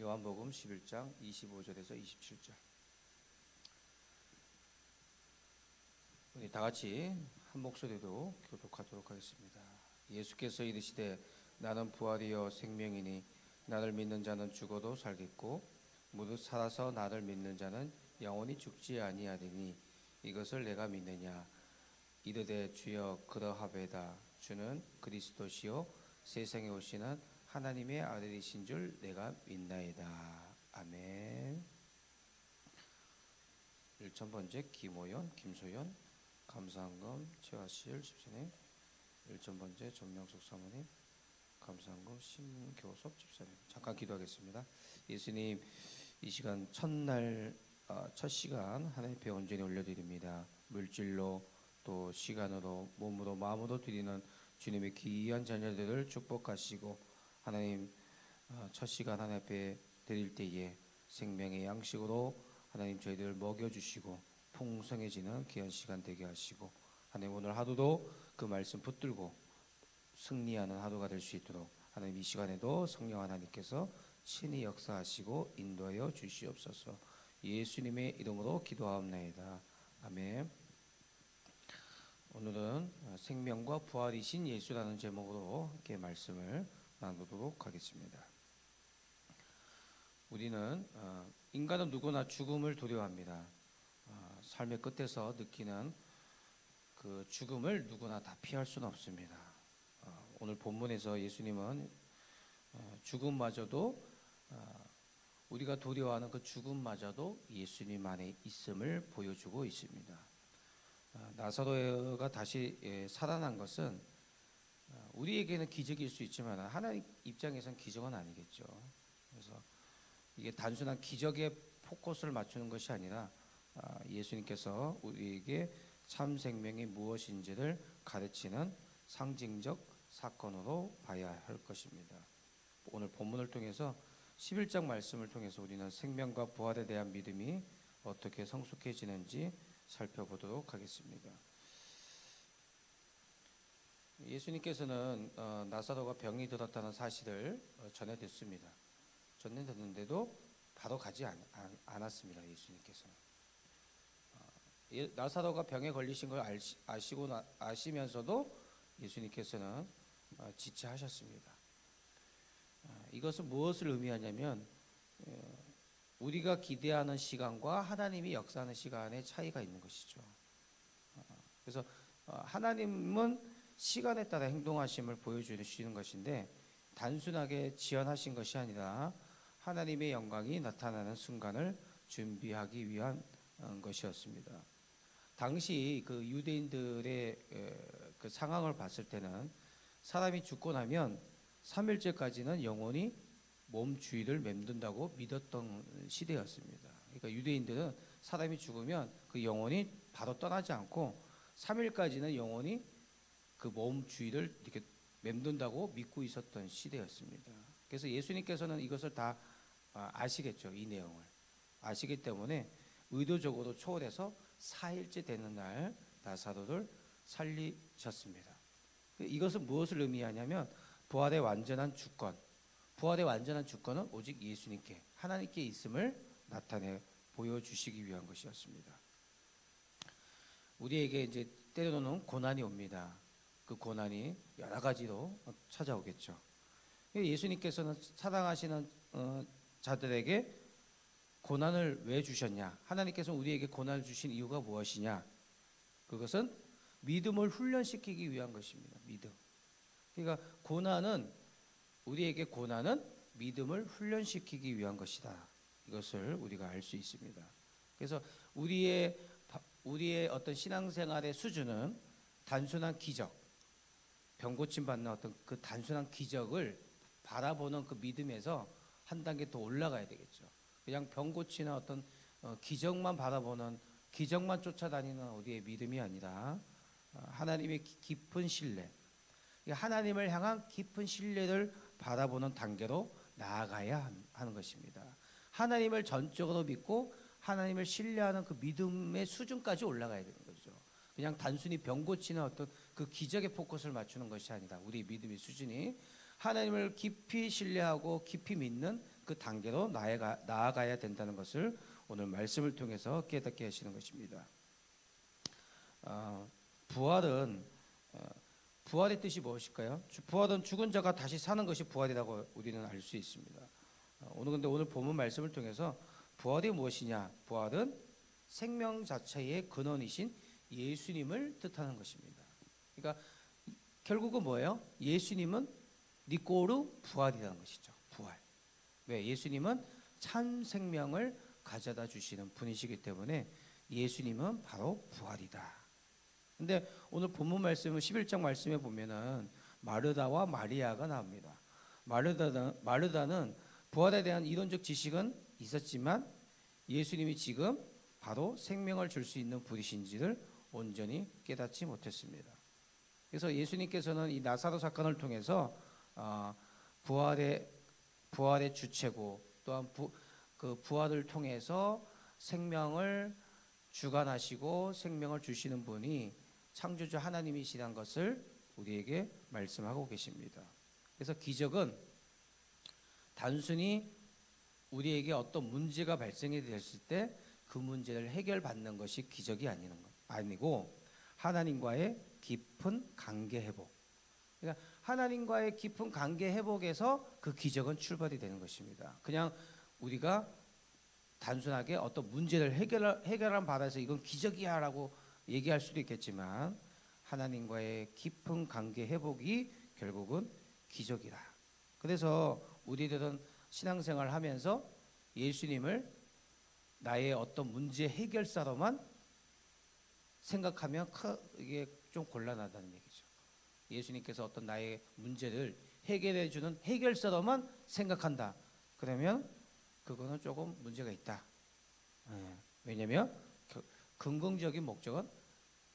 요한복음 11장 25절에서 27절. 우리 다 같이 한 목소리로 교독하도록 하겠습니다. 예수께서 이르시되 나는 부활이요 생명이니 나를 믿는 자는 죽어도 살겠고 무릇 살아서 나를 믿는 자는 영원히 죽지 아니하리니 이것을 내가 믿느냐 이르되 주여 그러하베다 주는 그리스도시요 세상에 오시는 하나님의 아들이신 줄 내가 믿나이다. 아멘. 1천번째 김호연, 김소연, 감사한금 최화실 집사님 1천번째 전명숙 사모님 감사한금 심교섭 집사님 잠깐 기도하겠습니다. 예수님 이 시간 첫날 아, 첫 시간 하나님께 온전히 올려드립니다. 물질로 또 시간으로 몸으로 마음으로 드리는 주님의 귀한 자녀들을 축복하시고 하나님 어, 첫 시간 하나님 앞에 드릴 때에 생명의 양식으로 하나님 저희들을 먹여주시고 풍성해지는 귀한 시간 되게 하시고 하나님 오늘 하루도 그 말씀 붙들고 승리하는 하루가 될 수 있도록 하나님 이 시간에도 성령 하나님께서 친히 역사하시고 인도하여 주시옵소서. 예수님의 이름으로 기도하옵나이다. 아멘. 오늘은 생명과 부활이신 예수라는 제목으로 함께 말씀을 나누도록 하겠습니다. 우리는 어, 인간은 누구나 죽음을 두려워합니다. 어, 삶의 끝에서 느끼는 그 죽음을 누구나 다 피할 수는 없습니다. 어, 오늘 본문에서 예수님은 죽음마저도 우리가 두려워하는 그 죽음마저도 예수님 안에 있음을 보여주고 있습니다. 나사로가 다시 예, 살아난 것은 우리에게는 기적일 수 있지만 하나님 입장에선 기적은 아니겠죠. 그래서 이게 단순한 기적에 포커스를 맞추는 것이 아니라 아, 예수님께서 우리에게 참 생명이 무엇인지를 가르치는 상징적 사건으로 봐야 할 것입니다. 오늘 본문을 통해서 11장 말씀을 통해서 우리는 생명과 부활에 대한 믿음이 어떻게 성숙해지는지 살펴보도록 하겠습니다. 예수님께서는 어, 나사로가 병이 들었다는 사실을 어, 전해 듣습니다. 전해 듣는데도 바로 가지 않, 않았습니다. 예수님께서는 어, 예, 나사로가 병에 걸리신 걸 아시, 아시고 나, 아시면서도 예수님께서는 어, 지체하셨습니다. 어, 이것은 무엇을 의미하냐면 어, 우리가 기대하는 시간과 하나님이 역사하는 시간의 차이가 있는 것이죠. 어, 그래서 어, 하나님은 시간에 따라 행동하심을 보여주시는 것인데 단순하게 지연하신 것이 아니라 하나님의 영광이 나타나는 순간을 준비하기 위한 어, 것이었습니다. 당시 그 유대인들의 그 상황을 봤을 때는 사람이 죽고 나면 3일째까지는 영원히 몸 주위를 맴든다고 믿었던 시대였습니다. 그러니까 유대인들은 사람이 죽으면 그 영혼이 바로 떠나지 않고 3일까지는 영원히 그몸 주위를 이렇게 맴돈다고 믿고 있었던 시대였습니다. 그래서 예수님께서는 이것을 다 아, 아시겠죠. 이 내용을. 아시기 때문에 의도적으로 초월해서 4일째 되는 날 나사로를 살리셨습니다. 이것은 무엇을 의미하냐면 부활의 완전한 주권, 부활의 완전한 주권은 오직 예수님께 하나님께 있음을 나타내 보여주시기 위한 것이었습니다. 우리에게 이제 때려놓는 고난이 옵니다. 그 고난이 여러 가지로 찾아오겠죠. 예수님께서는 사랑하시는 어, 자들에게 고난을 왜 주셨냐? 하나님께서 우리에게 고난을 주신 이유가 무엇이냐? 그것은 믿음을 훈련시키기 위한 것입니다. 믿음. 그러니까 고난은 우리에게 고난은 믿음을 훈련시키기 위한 것이다. 이것을 우리가 알 수 있습니다. 그래서 우리의 우리의 어떤 신앙생활의 수준은 단순한 기적, 병 고침 받는 어떤 그 단순한 기적을 바라보는 그 믿음에서 한 단계 더 올라가야 되겠죠. 그냥 병 고치나 어떤 어, 기적만 바라보는 기적만 쫓아다니는 우리의 믿음이 아니라 어, 하나님의 깊은 신뢰, 하나님을 향한 깊은 신뢰를 바라보는 단계로 나아가야 하는 것입니다. 하나님을 전적으로 믿고 하나님을 신뢰하는 그 믿음의 수준까지 올라가야 되는 거죠. 그냥 단순히 병 고치는 어떤 그 기적의 포커스를 맞추는 것이 아니라 우리 믿음의 수준이 하나님을 깊이 신뢰하고 깊이 믿는 그 단계로 나아가, 나아가야 된다는 것을 오늘 말씀을 통해서 깨닫게 하시는 것입니다. 어, 부활은 어, 부활의 뜻이 무엇일까요? 주- 부활은 죽은 자가 다시 사는 것이 부활이라고 우리는 알 수 있습니다. 어, 오늘 근데 오늘 본문 말씀을 통해서 부활이 무엇이냐? 부활은 생명 자체의 근원이신 예수님을 뜻하는 것입니다. 그러니까 결국은 뭐예요? 예수님은 니꼬르 부활이라는 것이죠. 부활. 왜? 예수님은 참 생명을 가져다 주시는 분이시기 때문에 예수님은 바로 부활이다. 근데 오늘 본문 말씀은 11장 말씀에 보면은 마르다와 마리아가 나옵니다. 마르다는 마르다는 부활에 대한 이론적 지식은 있었지만 예수님이 지금 바로 생명을 줄 수 있는 분이신지를 온전히 깨닫지 못했습니다. 그래서 예수님께서는 이 나사로 사건을 통해서 어, 부활의 부활의 주체고 또한 부, 그 부활을 통해서 생명을 주관하시고 생명을 주시는 분이 창조주 하나님이시라는 것을 우리에게 말씀하고 계십니다. 그래서 기적은 단순히 우리에게 어떤 문제가 발생이 됐을 때 그 문제를 해결받는 것이 기적이 아니는 것 아니고 하나님과의 깊은 관계 회복. 그러니까 하나님과의 깊은 관계 회복에서 그 기적은 출발이 되는 것입니다. 그냥 우리가 단순하게 어떤 문제를 해결 해결한 바다에서 이건 기적이야라고 얘기할 수도 있겠지만 하나님과의 깊은 관계 회복이 결국은 기적이다. 그래서 우리들은 신앙생활을 하면서 예수님을 나의 어떤 문제 해결사로만 생각하면 크- 이게 좀 곤란하다는 얘기죠. 예수님께서 어떤 나의 문제를 해결해 주는 해결사로만 생각한다. 그러면 그거는 조금 문제가 있다. 예. 왜냐하면 그- 긍정적인 목적은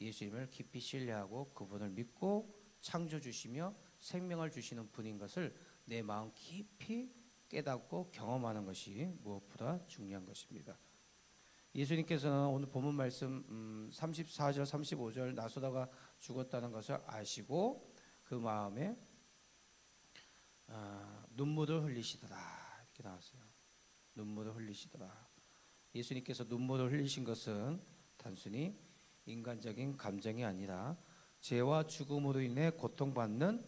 예수님을 깊이 신뢰하고 그분을 믿고 창조 주시며 생명을 주시는 분인 것을 내 마음 깊이 깨닫고 경험하는 것이 무엇보다 중요한 것입니다. 예수님께서는 오늘 본문 말씀 음, 34절 35절 나소다가 죽었다는 것을 아시고 그 마음에 아, 눈물을 흘리시더라 이렇게 나왔어요. 눈물을 흘리시더라. 예수님께서 눈물을 흘리신 것은 단순히 인간적인 감정이 아니라 죄와 죽음으로 인해 고통받는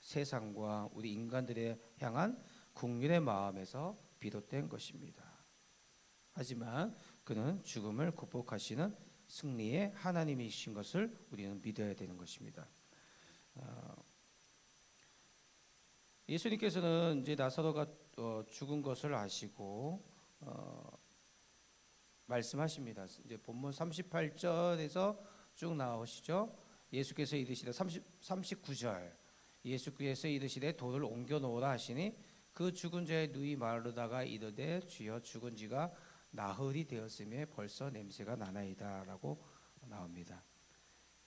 세상과 우리 인간들에 향한 국민의 마음에서 비롯된 것입니다. 하지만 그는 죽음을 극복하시는 승리의 하나님이신 것을 우리는 믿어야 되는 것입니다. 어, 예수님께서는 이제 나사로가 어, 죽은 것을 아시고 어, 말씀하십니다. 이제 본문 38절에서 쭉 나오시죠. 예수께서 이르시되 30, 39절 예수께서 이르시되 돌을 옮겨 놓으라 하시니 그 죽은 자의 누이 마르다가 이르되 주여 죽은 지가 나흘이 되었음에 벌써 냄새가 나나이다라고 나옵니다.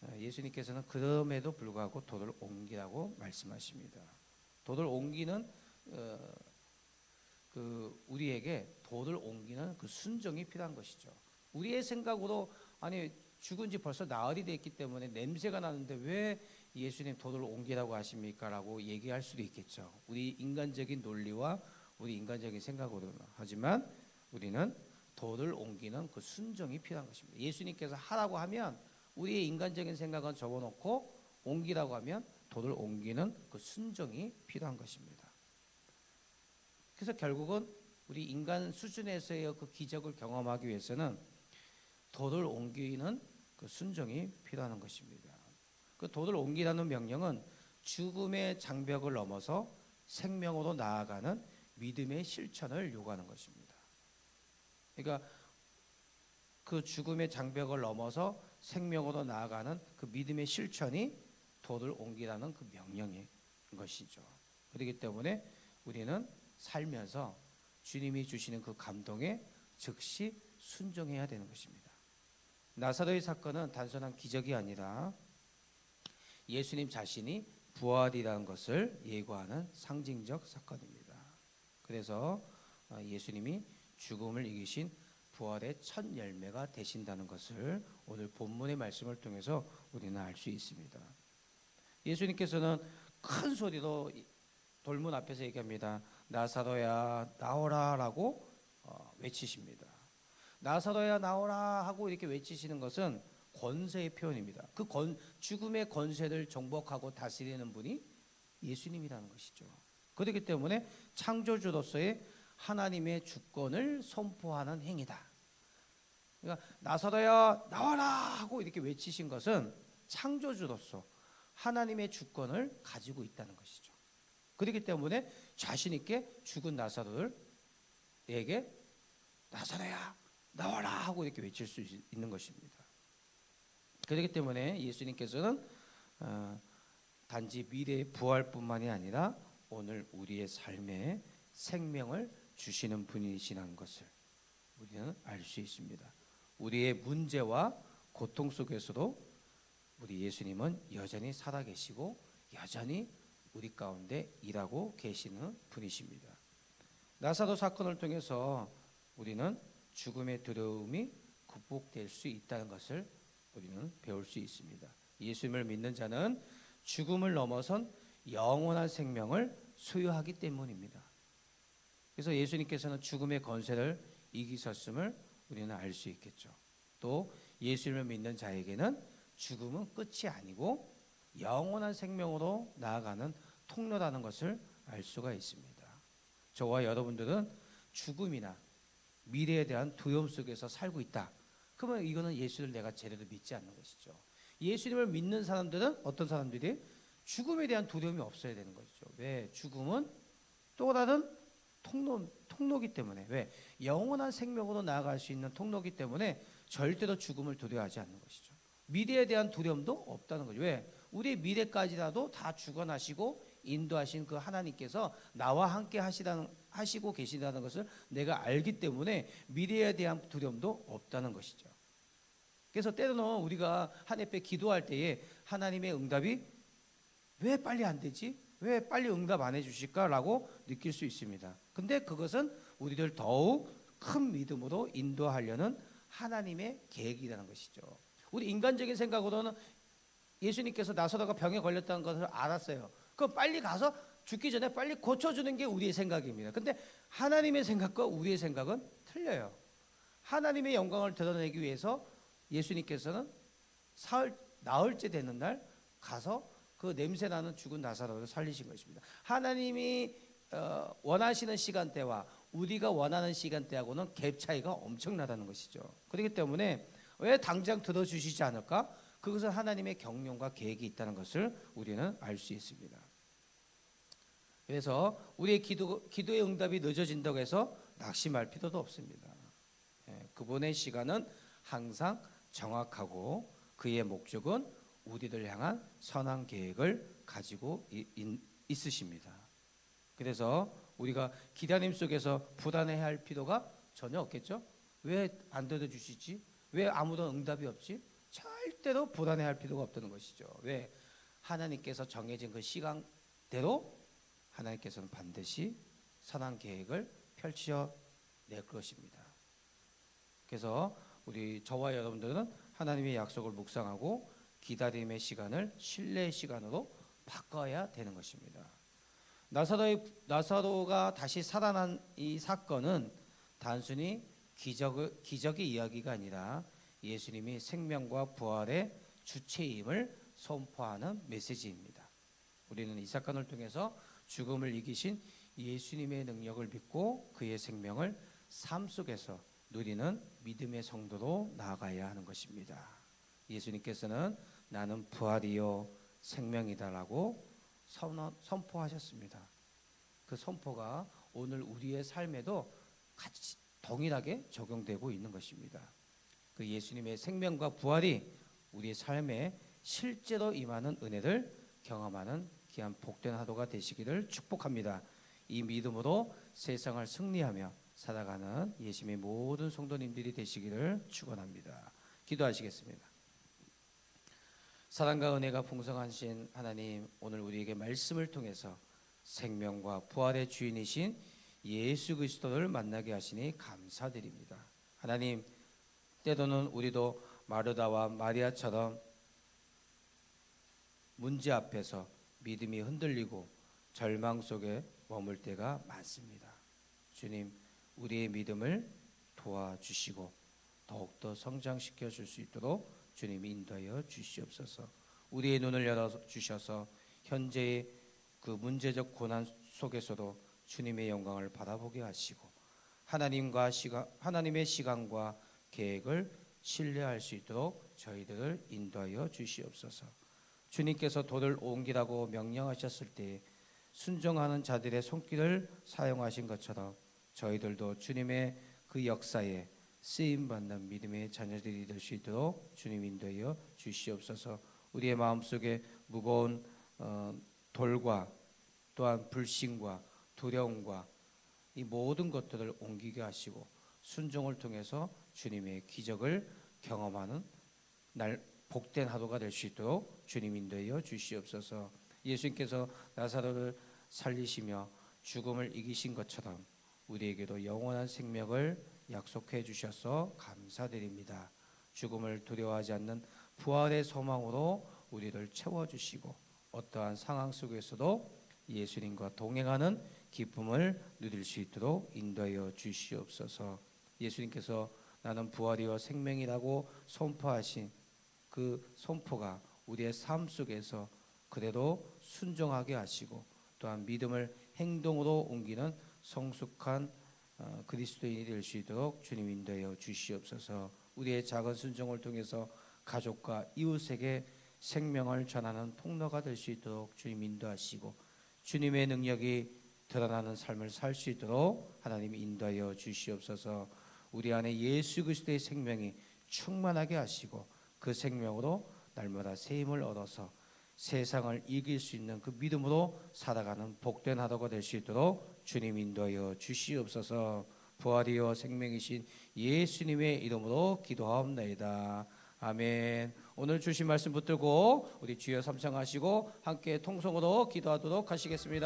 어, 예수님께서는 그럼에도 불구하고 돌을 옮기라고 말씀하십니다. 돌을 옮기는 어, 그 우리에게 돌을 옮기는 그 순정이 필요한 것이죠. 우리의 생각으로 아니 죽은 지 벌써 나흘이 됐기 때문에 냄새가 나는데 왜 예수님 돌을 옮기라고 하십니까라고 얘기할 수도 있겠죠. 우리 인간적인 논리와 우리 인간적인 생각으로는 하지만 우리는 돌을 옮기는 그 순정이 필요한 것입니다. 예수님께서 하라고 하면 우리의 인간적인 생각은 접어놓고 옮기라고 하면 돌을 옮기는 그 순정이 필요한 것입니다. 그래서 결국은 우리 인간 수준에서의 그 기적을 경험하기 위해서는 돌을 옮기는 그 순종이 필요한 것입니다. 그 돌을 옮기라는 명령은 죽음의 장벽을 넘어서 생명으로 나아가는 믿음의 실천을 요구하는 것입니다. 그러니까 그 죽음의 장벽을 넘어서 생명으로 나아가는 그 믿음의 실천이 돌을 옮기라는 그 명령인 것이죠. 그렇기 때문에 우리는 살면서 주님이 주시는 그 감동에 즉시 순종해야 되는 것입니다. 나사로의 사건은 단순한 기적이 아니라 예수님 자신이 부활이라는 것을 예고하는 상징적 사건입니다. 그래서 어, 예수님이 죽음을 이기신 부활의 첫 열매가 되신다는 것을 오늘 본문의 말씀을 통해서 우리는 알 수 있습니다. 예수님께서는 큰 소리로 이- 돌문 앞에서 얘기합니다. 나사로야 나오라라고 어, 외치십니다. 나사로야 나오라 하고 이렇게 외치시는 것은 권세의 표현입니다. 그 권, 죽음의 권세를 정복하고 다스리는 분이 예수님이라는 것이죠. 그렇기 때문에 창조주로서의 하나님의 주권을 선포하는 행위다. 그러니까 나서다야 나와라 하고 이렇게 외치신 것은 창조주로서 하나님의 주권을 가지고 있다는 것이죠. 그렇기 때문에 자신 있게 죽은 나사로를에게 나사로야 나와라 하고 이렇게 외칠 수 있- 있는 것입니다. 그렇기 때문에 예수님께서는 어, 단지 미래의 부활뿐만이 아니라 오늘 우리의 삶에 생명을 주시는 분이시라는 것을 우리는 알 수 있습니다. 우리의 문제와 고통 속에서도 우리 예수님은 여전히 살아계시고 여전히 우리 가운데 일하고 계시는 분이십니다. 나사도 사건을 통해서 우리는 죽음의 두려움이 극복될 수 있다는 것을 우리는 배울 수 있습니다. 예수님을 믿는 자는 죽음을 넘어선 영원한 생명을 소유하기 때문입니다. 그래서 예수님께서는 죽음의 권세를 이기셨음을 우리는 알 수 있겠죠. 또 예수님을 믿는 자에게는 죽음은 끝이 아니고 영원한 생명으로 나아가는 통로라는 것을 알 수가 있습니다. 저와 여러분들은 죽음이나 미래에 대한 두려움 속에서 살고 있다. 그러면 이거는 예수를 내가 제대로 믿지 않는 것이죠. 예수님을 믿는 사람들은 어떤 사람들이 죽음에 대한 두려움이 없어야 되는 것이죠. 왜? 죽음은 또 다른 통로 통로기 때문에 왜? 영원한 생명으로 나아갈 수 있는 통로기 때문에 절대로 죽음을 두려워하지 않는 것이죠. 미래에 대한 두려움도 없다는 거죠. 왜? 우리의 미래까지라도 다 죽어나시고 인도하신 그 하나님께서 나와 함께 하시다는 하시고 계시다는 것을 내가 알기 때문에 미래에 대한 두려움도 없다는 것이죠. 그래서 때로는 우리가 하나님께 기도할 때에 하나님의 응답이 왜 빨리 안 되지? 왜 빨리 응답 안 해주실까라고 느낄 수 있습니다. 근데 그것은 우리를 더욱 큰 믿음으로 인도하려는 하나님의 계획이라는 것이죠. 우리 인간적인 생각으로는 예수님께서 나사로가 병에 걸렸다는 것을 알았어요. 그럼 빨리 가서 죽기 전에 빨리 고쳐주는 게 우리의 생각입니다. 근데 하나님의 생각과 우리의 생각은 틀려요. 하나님의 영광을 드러내기 위해서 예수님께서는 사흘 나흘째 되는 날 가서 그 냄새 나는 죽은 나사로를 살리신 것입니다. 하나님이 어, 원하시는 시간대와 우리가 원하는 시간대하고는 갭 차이가 엄청나다는 것이죠. 그렇기 때문에 왜 당장 들어주시지 않을까? 그것은 하나님의 경륜과 계획이 있다는 것을 우리는 알 수 있습니다. 그래서 우리의 기도, 기도의 응답이 늦어진다고 해서 낙심할 필요도 없습니다. 예, 그분의 시간은 항상 정확하고 그의 목적은 우리들 향한 선한 계획을 가지고 이- 인- 있으십니다. 그래서 우리가 기다림 속에서 불안해야 할 필요가 전혀 없겠죠? 왜 안 들어주시지? 왜 아무도 응답이 없지? 절대로 불안해할 필요가 없다는 것이죠. 왜 하나님께서 정해진 그 시간대로 하나님께서는 반드시 선한 계획을 펼쳐 낼 것입니다. 그래서 우리 저와 여러분들은 하나님의 약속을 묵상하고 기다림의 시간을 신뢰의 시간으로 바꿔야 되는 것입니다. 나사로의 나사로가 다시 살아난 이 사건은 단순히 기적 기적의 이야기가 아니라 예수님이 생명과 부활의 주체임을 선포하는 메시지입니다. 우리는 이 사건을 통해서 죽음을 이기신 예수님의 능력을 믿고 그의 생명을 삶 속에서 누리는 믿음의 성도로 나아가야 하는 것입니다. 예수님께서는 나는 부활이요 생명이다라고 선언, 선포하셨습니다. 그 선포가 오늘 우리의 삶에도 같이 동일하게 적용되고 있는 것입니다. 그 예수님의 생명과 부활이 우리의 삶에 실제로 임하는 은혜를 경험하는 귀한 복된 하루가 되시기를 축복합니다. 이 믿음으로 세상을 승리하며 살아가는 예수님의 모든 성도님들이 되시기를 축원합니다. 기도하시겠습니다. 사랑과 은혜가 풍성하신 하나님, 오늘 우리에게 말씀을 통해서 생명과 부활의 주인이신 예수 그리스도를 만나게 하시니 감사드립니다. 하나님, 때로는 우리도 마르다와 마리아처럼 문제 앞에서 믿음이 흔들리고 절망 속에 머물 때가 많습니다. 주님, 우리의 믿음을 도와주시고 더욱더 성장시켜 줄 수 있도록 주님 인도하여 주시옵소서. 우리의 눈을 열어 주셔서 현재의 그 문제적 고난 속에서도 주님의 영광을 바라보게 하시고 하나님과 시간 하나님의 시간과 계획을 신뢰할 수 있도록 저희들을 인도하여 주시옵소서. 주님께서 돌을 옮기라고 명령하셨을 때 순종하는 자들의 손길을 사용하신 것처럼 저희들도 주님의 그 역사에 쓰임 받는 믿음의 자녀들이 될 수 있도록 주님 인도하여 주시옵소서. 우리의 마음속에 무거운 어, 돌과 또한 불신과 두려움과 이 모든 것들을 옮기게 하시고 순종을 통해서 주님의 기적을 경험하는 날 복된 하루가 될 수 있도록 주님 인도하여 주시옵소서. 예수님께서 나사로를 살리시며 죽음을 이기신 것처럼 우리에게도 영원한 생명을 약속해 주셔서 감사드립니다. 죽음을 두려워하지 않는 부활의 소망으로 우리를 채워 주시고 어떠한 상황 속에서도 예수님과 동행하는 기쁨을 누릴 수 있도록 인도하여 주시옵소서. 예수님께서 나는 부활이요 생명이라고 선포하신 그 선포가 우리의 삶 속에서 그대로 순종하게 하시고 또한 믿음을 행동으로 옮기는 성숙한 어, 그리스도인이 될 수 있도록 주님 인도하여 주시옵소서. 우리의 작은 순종을 통해서 가족과 이웃에게 생명을 전하는 통로가 될 수 있도록 주님 인도하시고 주님의 능력이 드러나는 삶을 살 수 있도록 하나님 인도하여 주시옵소서. 우리 안에 예수 그리스도의 생명이 충만하게 하시고 그 생명으로 날마다 새 힘을 얻어서 세상을 이길 수 있는 그 믿음으로 살아가는 복된 하루가 될 수 있도록 주님 인도하여 주시옵소서. 부활이요 생명이신 예수님의 이름으로 기도하옵나이다. 아멘. 오늘 주신 말씀 붙들고 우리 주여 삼창하시고 함께 통성으로 기도하도록 하시겠습니다.